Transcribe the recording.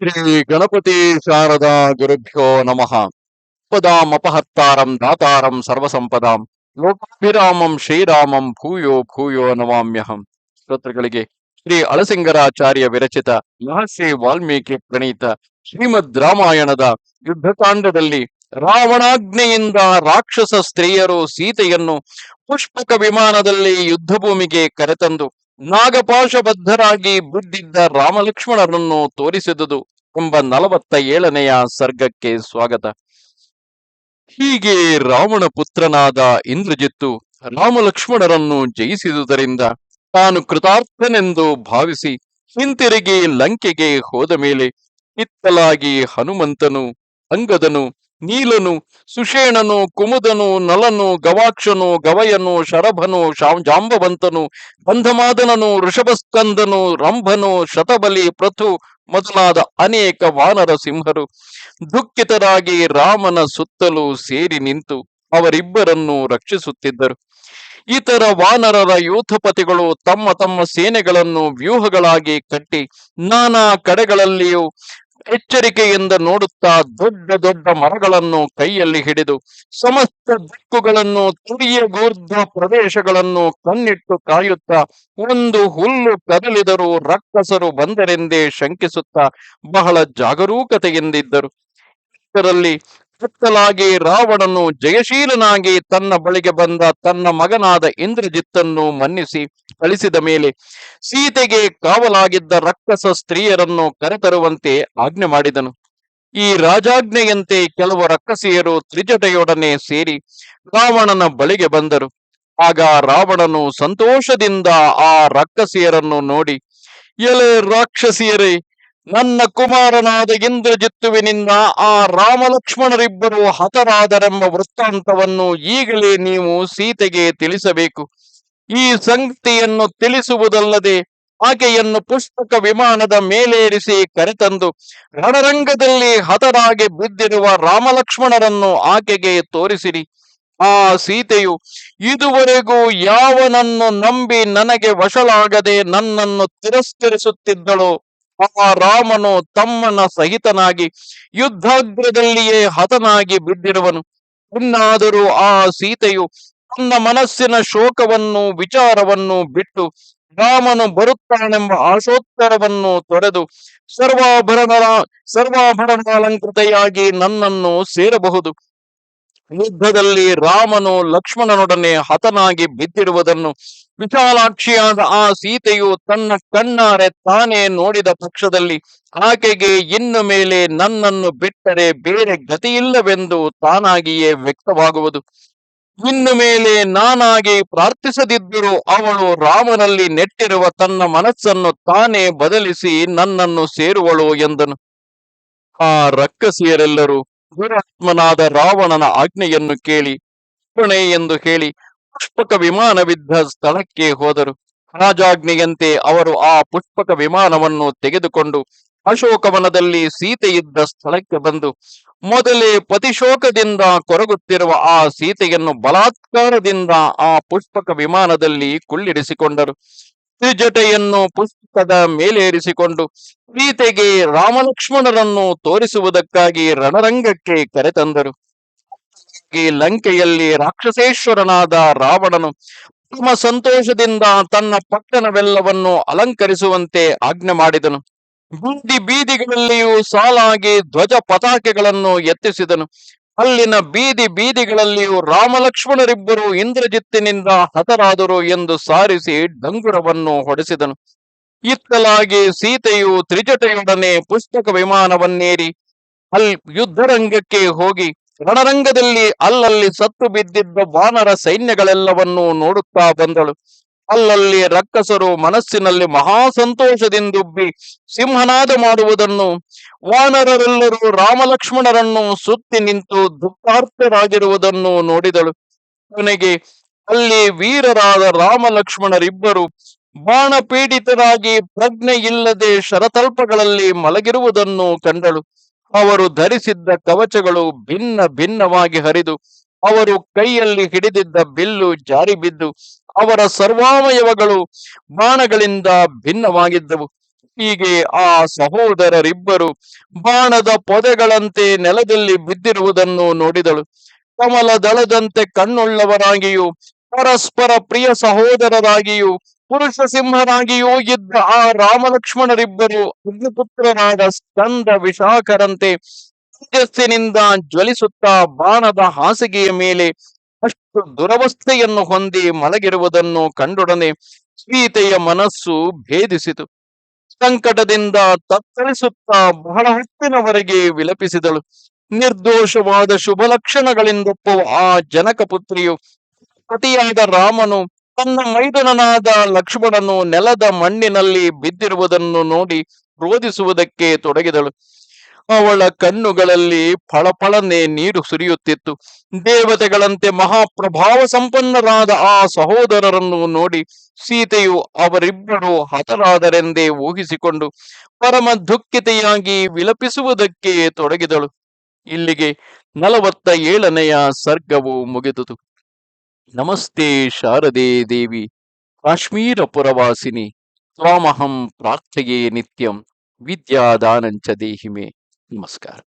ಶ್ರೀ ಗಣಪತಿ ಶಾರದಾ ಗುರುಭ್ಯೋ ನಮಃ. ಪದಾಂ ಅಪಹರ್ತಾರಂ ದಾತಾರಂ ಸರ್ವಸಂಪದಾಂ. ಲೋಕಾಭಿರಾಮಂ ಶ್ರೀರಾಮಂ ಭೂಯೋ ಭೂಯೋ ನಮಾಮ್ಯಹಂ. ಶ್ರೋತೃಗಳಿಗೆ ಶ್ರೀ ಅಳಸಿಂಗರಾಚಾರ್ಯ ವಿರಚಿತ ಮಹರ್ಷಿ ವಾಲ್ಮೀಕಿ ಪ್ರಣೀತ ಶ್ರೀಮದ್ ರಾಮಾಯಣದ ಯುದ್ಧಕಾಂಡದಲ್ಲಿ ರಾವಣಾಗ್ನೆಯಿಂದ ರಾಕ್ಷಸ ಸ್ತ್ರೀಯರು ಸೀತೆಯನ್ನು ಪುಷ್ಪಕ ವಿಮಾನದಲ್ಲಿ ಯುದ್ಧ ಭೂಮಿಗೆ ಕರೆತಂದು ನಾಗಪಾಶಬದ್ಧರಾಗಿ ಬಿದ್ದಿದ್ದ ರಾಮಲಕ್ಷ್ಮಣರನ್ನು ತೋರಿಸಿದುದು ಎಂಬ ನಲವತ್ತ ಏಳನೆಯ ಸರ್ಗಕ್ಕೆ ಸ್ವಾಗತ. ಹೀಗೆ ರಾವಣ ಪುತ್ರನಾದ ಇಂದ್ರಜಿತ್ತು ರಾಮಲಕ್ಷ್ಮಣರನ್ನು ಜಯಿಸಿದುದರಿಂದ ತಾನು ಕೃತಾರ್ಥನೆಂದು ಭಾವಿಸಿ ಹಿಂತಿರುಗಿ ಲಂಕೆಗೆ ಹೋದ ಮೇಲೆ ಇತ್ತಲಾಗಿ ಹನುಮಂತನು, ಅಂಗದನು ನೀಲನು, ಸುಷೇಣನು, ಕುಮುದನು, ನಲನು, ಗವಾಕ್ಷನು, ಗವಯನು, ಶರಭನು ಜಾಂಬವಂತನು ಬಂಧಮಾದನನು ಋಷಭಸ್ಕಂದನು, ರಂಭನು, ಶತಬಲಿ, ಪ್ರಥು ಮೊದಲಾದ ಅನೇಕ ವಾನರ ಸಿಂಹರು. ದುಃಖಿತರಾಗಿ ರಾಮನ ಸುತ್ತಲೂ ಸೇರಿ ನಿಂತು ಅವರಿಬ್ಬರನ್ನು ರಕ್ಷಿಸುತ್ತಿದ್ದರು. ಇತರ ವಾನರರ ಯೋಧಪತಿಗಳು ತಮ್ಮ ತಮ್ಮ ಸೇನೆಗಳನ್ನು ವ್ಯೂಹಗಳಾಗಿ ಕಟ್ಟಿ ನಾನಾ ಕಡೆಗಳಲ್ಲಿಯೂ ಎಚ್ಚರಿಕೆಯಿಂದ ನೋಡುತ್ತಾ ದೊಡ್ಡ ದೊಡ್ಡ ಮರಗಳನ್ನು ಕೈಯಲ್ಲಿ ಹಿಡಿದು ಸಮಸ್ತ ದಿಕ್ಕುಗಳನ್ನು ತುಡಿಯಗೂರ್ಧ ಪ್ರದೇಶಗಳನ್ನು ಕಣ್ಣಿಟ್ಟು ಕಾಯುತ್ತಾ ಒಂದು ಹುಲ್ಲು ಕದಲಿದರೂ ರಕ್ಕಸರು ಬಂದರೆಂದೇ ಶಂಕಿಸುತ್ತಾ ಬಹಳ ಜಾಗರೂಕತೆಯಿಂದಿದ್ದರು. ಇದರಲ್ಲಿ ಕತ್ತಲಾಗಿ ರಾವಣನು ಜಯಶೀಲನಾಗಿ ತನ್ನ ಬಳಿಗೆ ಬಂದ ತನ್ನ ಮಗನಾದ ಇಂದ್ರಜಿತ್ತನ್ನು ಮನ್ನಿಸಿ ಕಳಿಸಿದ ಮೇಲೆ ಸೀತೆಗೆ ಕಾವಲಾಗಿದ್ದ ರಕ್ಕಸ ಸ್ತ್ರೀಯರನ್ನು ಕರೆತರುವಂತೆ ಆಜ್ಞೆ ಮಾಡಿದನು. ಈ ರಾಜಾಜ್ಞೆಯಂತೆ ಕೆಲವು ರಕ್ಕಸಿಯರು ತ್ರಿಜಟೆಯೊಡನೆ ಸೇರಿ ರಾವಣನ ಬಳಿಗೆ ಬಂದರು. ಆಗ ರಾವಣನು ಸಂತೋಷದಿಂದ ಆ ರಕ್ಕಸಿಯರನ್ನು ನೋಡಿ, ಎಲೆ ರಾಕ್ಷಸಿಯರೇ ನನ್ನ ಕುಮಾರನಾದ ಇಂದ್ರಜಿತ್ತುವಿನಿಂದ ಆ ರಾಮಲಕ್ಷ್ಮಣರಿಬ್ಬರು ಹತರಾದರೆಂಬ ವೃತ್ತಾಂತವನ್ನು ಈಗಲೇ ನೀವು ಸೀತೆಗೆ ತಿಳಿಸಬೇಕು. ಈ ಸಂಗತಿಯನ್ನು ತಿಳಿಸುವುದಲ್ಲದೆ ಆಕೆಯನ್ನು ಪುಸ್ತಕ ವಿಮಾನದ ಮೇಲೇರಿಸಿ ಕರೆತಂದು ರಣರಂಗದಲ್ಲಿ ಹತರಾಗಿ ಬಿದ್ದಿರುವ ರಾಮಲಕ್ಷ್ಮಣರನ್ನು ಆಕೆಗೆ ತೋರಿಸಿರಿ. ಆ ಸೀತೆಯು, ಇದುವರೆಗೂ ಯಾವನನ್ನು ನಂಬಿ ನನಗೆ ವಶಲಾಗದೆ ನನ್ನನ್ನು ತಿರಸ್ಕರಿಸುತ್ತಿದ್ದಳೋ ಆ ರಾಮನು ತಮ್ಮನ ಸಹಿತನಾಗಿ ಯುದ್ಧಾಗ್ರದಲ್ಲಿಯೇ ಹತನಾಗಿ ಬಿದ್ದಿರುವನು. ಇನ್ನಾದರೂ ಆ ಸೀತೆಯು ತನ್ನ ಮನಸ್ಸಿನ ಶೋಕವನ್ನು, ವಿಚಾರವನ್ನು ಬಿಟ್ಟು ರಾಮನು ಬರುತ್ತಾನೆಂಬ ಆಶೋತ್ತರವನ್ನು ತೊರೆದು ಸರ್ವಾಭರಣ, ಸರ್ವಾಭರಣಾಲಂಕೃತೆಯಾಗಿ ನನ್ನನ್ನು ಸೇರಬಹುದು. ಯುದ್ಧದಲ್ಲಿ ರಾಮನು ಲಕ್ಷ್ಮಣನೊಡನೆ ಹತನಾಗಿ ಬಿದ್ದಿರುವುದನ್ನು ವಿಶಾಲಾಕ್ಷಿಯಾದ ಆ ಸೀತೆಯು ತನ್ನ ಕಣ್ಣಾರೆ ತಾನೇ ನೋಡಿದ ಪಕ್ಷದಲ್ಲಿ ಆಕೆಗೆ ಇನ್ನು ಮೇಲೆ ನನ್ನನ್ನು ಬಿಟ್ಟರೆ ಬೇರೆ ಗತಿಯಿಲ್ಲವೆಂದು ತಾನಾಗಿಯೇ ವ್ಯಕ್ತವಾಗುವುದು. ಇನ್ನು ಮೇಲೆ ನಾನಾಗಿ ಪ್ರಾರ್ಥಿಸದಿದ್ದರೂ ಅವಳು ರಾಮನಲ್ಲಿ ನೆಟ್ಟಿರುವ ತನ್ನ ಮನಸ್ಸನ್ನು ತಾನೇ ಬದಲಿಸಿ ನನ್ನನ್ನು ಸೇರುವಳು ಎಂದನು. ಆ ರಕ್ಕಸಿಯರೆಲ್ಲರೂ ದುರಾತ್ಮನಾದ ರಾವಣನ ಆಜ್ಞೆಯನ್ನು ಕೇಳಿ ಕೊಣೆ ಎಂದು ಹೇಳಿ ಪುಷ್ಪಕ ವಿಮಾನವಿದ್ದ ಸ್ಥಳಕ್ಕೆ ಹೋದರು. ರಾಜಾಜ್ಞೆಯಂತೆ ಅವರು ಆ ಪುಷ್ಪಕ ವಿಮಾನವನ್ನು ತೆಗೆದುಕೊಂಡು ಅಶೋಕವನದಲ್ಲಿ ಸೀತೆಯಿದ್ದ ಸ್ಥಳಕ್ಕೆ ಬಂದು, ಮೊದಲೇ ಪತಿಶೋಕದಿಂದ ಕೊರಗುತ್ತಿರುವ ಆ ಸೀತೆಯನ್ನು ಬಲಾತ್ಕಾರದಿಂದ ಆ ಪುಷ್ಪಕ ವಿಮಾನದಲ್ಲಿ ಕುಳ್ಳಿರಿಸಿಕೊಂಡರು. ತ್ರಿಜಟೆಯನ್ನು ಪುಸ್ತಕದ ಮೇಲೇರಿಸಿಕೊಂಡು ಪ್ರೀತೆಗೆ ರಾಮಲಕ್ಷ್ಮಣರನ್ನು ತೋರಿಸುವುದಕ್ಕಾಗಿ ರಣರಂಗಕ್ಕೆ ಕರೆತಂದರು ಈ ಲಂಕೆಯಲ್ಲಿ ರಾಕ್ಷಸೇಶ್ವರನಾದ ರಾವಣನು ಪರಮ ಸಂತೋಷದಿಂದ ತನ್ನ ಪಟ್ಟಣವೆಲ್ಲವನ್ನು ಅಲಂಕರಿಸುವಂತೆ ಆಜ್ಞೆ ಮಾಡಿದನು. ಬೀದಿ ಬೀದಿಗಳಲ್ಲಿಯೂ ಸಾಲಾಗಿ ಧ್ವಜ ಪತಾಕೆಗಳನ್ನು ಎತ್ತಿಸಿದನು. ಅಲ್ಲಿನ ಬೀದಿ ಬೀದಿಗಳಲ್ಲಿಯೂ ರಾಮಲಕ್ಷ್ಮಣರಿಬ್ಬರು ಇಂದ್ರಜಿತ್ತಿನಿಂದ ಹತರಾದರು ಎಂದು ಸಾರಿಸಿ ಡಂಗುರವನ್ನು ಹೊಡೆಸಿದನು. ಇತ್ತಲಾಗಿ ಸೀತೆಯು ತ್ರಿಜಟೆಯೊಡನೆ ಪುಸ್ತಕ ವಿಮಾನವನ್ನೇರಿ ಅಲ್ ಯುದ್ಧರಂಗಕ್ಕೆ ಹೋಗಿ ರಣರಂಗದಲ್ಲಿ ಅಲ್ಲಲ್ಲಿ ಸತ್ತು ಬಿದ್ದಿದ್ದ ವಾನರ ಸೈನ್ಯಗಳೆಲ್ಲವನ್ನೂ ನೋಡುತ್ತಾ ಬಂದಳು. ಅಲ್ಲಲ್ಲಿ ರಕ್ಕಸರು ಮನಸ್ಸಿನಲ್ಲಿ ಮಹಾ ಸಂತೋಷದಿಂದುಬ್ಬಿ ಸಿಂಹನಾದ ಮಾಡುವುದನ್ನು, ವಾನರರೆಲ್ಲರೂ ರಾಮಲಕ್ಷ್ಮಣರನ್ನು ಸುತ್ತಿ ನಿಂತು ದುಃಖಾರ್ಥರಾಗಿರುವುದನ್ನು ನೋಡಿದಳು. ಕೊನೆಗೆ ಅಲ್ಲಿ ವೀರರಾದ ರಾಮಲಕ್ಷ್ಮಣರಿಬ್ಬರು ಬಾಣ ಪೀಡಿತರಾಗಿ ಪ್ರಜ್ಞೆ ಇಲ್ಲದೆ ಶರತಲ್ಪಗಳಲ್ಲಿ ಮಲಗಿರುವುದನ್ನು ಕಂಡಳು. ಅವರು ಧರಿಸಿದ್ದ ಕವಚಗಳು ಭಿನ್ನ ಭಿನ್ನವಾಗಿ ಹರಿದು ಅವರು ಕೈಯಲ್ಲಿ ಹಿಡಿದಿದ್ದ ಬಿಲ್ಲು ಜಾರಿ ಬಿದ್ದು ಅವರ ಸರ್ವಾವಯವಗಳು ಬಾಣಗಳಿಂದ ಭಿನ್ನವಾಗಿದ್ದವು. ಹೀಗೆ ಆ ಸಹೋದರರಿಬ್ಬರು ಬಾಣದ ಪೊದೆಗಳಂತೆ ನೆಲದಲ್ಲಿ ಬಿದ್ದಿರುವುದನ್ನು ನೋಡಿದಳು. ಕಮಲ ದಳದಂತೆ ಕಣ್ಣುಳ್ಳವರಾಗಿಯೂ ಪರಸ್ಪರ ಪ್ರಿಯ ಸಹೋದರರಾಗಿಯೂ ಪುರುಷ ಸಿಂಹರಾಗಿಯೂ ಇದ್ದ ಆ ರಾಮಲಕ್ಷ್ಮಣರಿಬ್ಬರು ಅಗ್ನಿಪುತ್ರನಾದ ಸ್ಕಂದ ವಿಶಾಖರಂತೆ ತೇಜಸ್ಸಿನಿಂದ ಜ್ವಲಿಸುತ್ತಾ ಬಾಣದ ಹಾಸಿಗೆಯ ಮೇಲೆ ಅಷ್ಟು ದುರವಸ್ಥೆಯನ್ನು ಹೊಂದಿ ಮಲಗಿರುವುದನ್ನು ಕಂಡೊಡನೆ ಸೀತೆಯ ಮನಸ್ಸು ಭೇದಿಸಿತು. ಸಂಕಟದಿಂದ ತತ್ತರಿಸುತ್ತಾ ಬಹಳ ಹೊತ್ತಿನವರೆಗೆ ವಿಲಪಿಸಿದಳು. ನಿರ್ದೋಷವಾದ ಶುಭ ಲಕ್ಷಣಗಳಿಂದೊಪ್ಪುವ ಆ ಜನಕ ಪುತ್ರಿಯು ಪತಿಯಾದ ರಾಮನು ತನ್ನ ಮೈದನನಾದ ಲಕ್ಷ್ಮಣನು ನೆಲದ ಮಣ್ಣಿನಲ್ಲಿ ಬಿದ್ದಿರುವುದನ್ನು ನೋಡಿ ರೋಧಿಸುವುದಕ್ಕೆ ತೊಡಗಿದಳು. ಅವಳ ಕಣ್ಣುಗಳಲ್ಲಿ ಫಳಫಳನೆ ನೀರು ಸುರಿಯುತ್ತಿತ್ತು. ದೇವತೆಗಳಂತೆ ಮಹಾಪ್ರಭಾವ ಸಂಪನ್ನರಾದ ಆ ಸಹೋದರರನ್ನು ನೋಡಿ ಸೀತೆಯು ಅವರಿಬ್ಬರು ಹತರಾದರೆಂದೇ ಊಹಿಸಿಕೊಂಡು ಪರಮ ದುಃಖಿತೆಯಾಗಿ ವಿಲಪಿಸುವುದಕ್ಕೆ ತೊಡಗಿದಳು. ಇಲ್ಲಿಗೆ ನಲವತ್ತ ಏಳನೆಯ ಸರ್ಗವು ಮುಗಿದುದು. ನಮಸ್ತೆ ಶಾರದೆ ದೇವಿ ಕಾಶ್ಮೀರ ಪುರವಾಸಿನಿ ತ್ವಾಮಹಂ ಪ್ರಾರ್ಥೆಯೇ ನಿತ್ಯಂ, ವಿದ್ಯಾದಾನಂಚ ದೇಹಿಮೆ. mascar